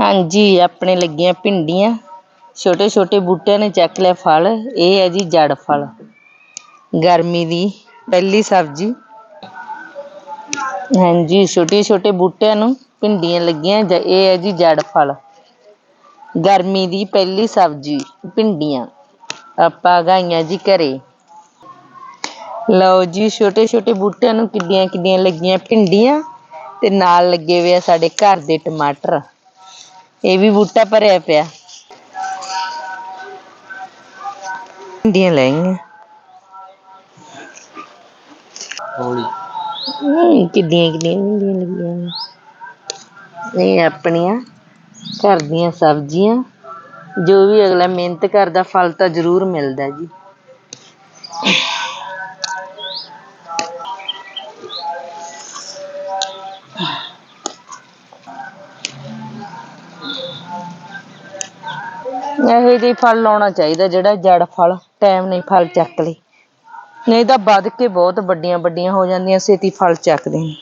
ਹਾਂਜੀ, ਆਪਣੇ ਲੱਗੀਆਂ ਭਿੰਡੀਆਂ। ਛੋਟੇ ਛੋਟੇ ਬੂਟਿਆਂ ਨੇ ਚੱਕ ਲਿਆ ਫਲ। ਇਹ ਹੈ ਜੀ ਜੜ ਫਲ। ਗਰਮੀ ਦੀ ਪਹਿਲੀ ਸਬਜ਼ੀ। ਹਾਂਜੀ ਛੋਟੇ ਛੋਟੇ ਬੂਟਿਆਂ ਨੂੰ ਭਿੰਡੀਆਂ ਲੱਗੀਆਂ। ਜ- ਇਹ ਹੈ ਜੀ ਜੜ ਫਲ। ਗਰਮੀ ਦੀ ਪਹਿਲੀ ਸਬਜ਼ੀ, ਭਿੰਡੀਆਂ। ਆਪਾਂ ਉਗਾਈਆਂ ਜੀ ਘਰੇ। ਲਓ ਜੀ ਛੋਟੇ ਛੋਟੇ ਬੂਟਿਆਂ ਨੂੰ ਕਿੱਡੀਆਂ ਕਿੱਡੀਆਂ ਲੱਗੀਆਂ ਭਿੰਡੀਆਂ। ਤੇ ਨਾਲ ਲੱਗੇ ਹੋਏ ਆ ਸਾਡੇ ਘਰ ਦੇ ਟਮਾਟਰ। ਇਹ ਵੀ ਬੂਟਾ ਭਰਿਆ ਪਿਆ। ਭਿੰਡੀਆਂ ਲੈਣੀਆਂ ਹੌਲੀ। ਹਮ, ਕਿੱਡੀਆਂ ਕਿੱਡੀਆਂ ਭਿੰਡੀਆਂ ਲੱਗੀਆਂ ਨੇ। ਇਹ ਆਪਣੀਆਂ ਘਰ ਦੀਆਂ ਸਬਜ਼ੀਆਂ। ਜੋ ਵੀ ਅਗਲਾ ਮਿਹਨਤ ਕਰਦਾ ਫਲ ਤਾਂ ਜ਼ਰੂਰ ਮਿਲਦਾ ਜੀ। ਇਹੋ ਜਿਹੇ ਫਲ ਲਾਉਣਾ ਚਾਹੀਦਾ, ਜਿਹੜਾ ਜੜ ਫਲ, ਟਾਈਮ ਨਹੀਂ ਫਲ ਚੱਕ ਲਈ ਨਹੀਂ ਤਾਂ ਵੱਧ ਕੇ ਬਹੁਤ ਵੱਡੀਆਂ ਵੱਡੀਆਂ ਹੋ ਜਾਂਦੀਆਂ, ਛੇਤੀ ਫਲ ਚੱਕਦੇ ਨੇ।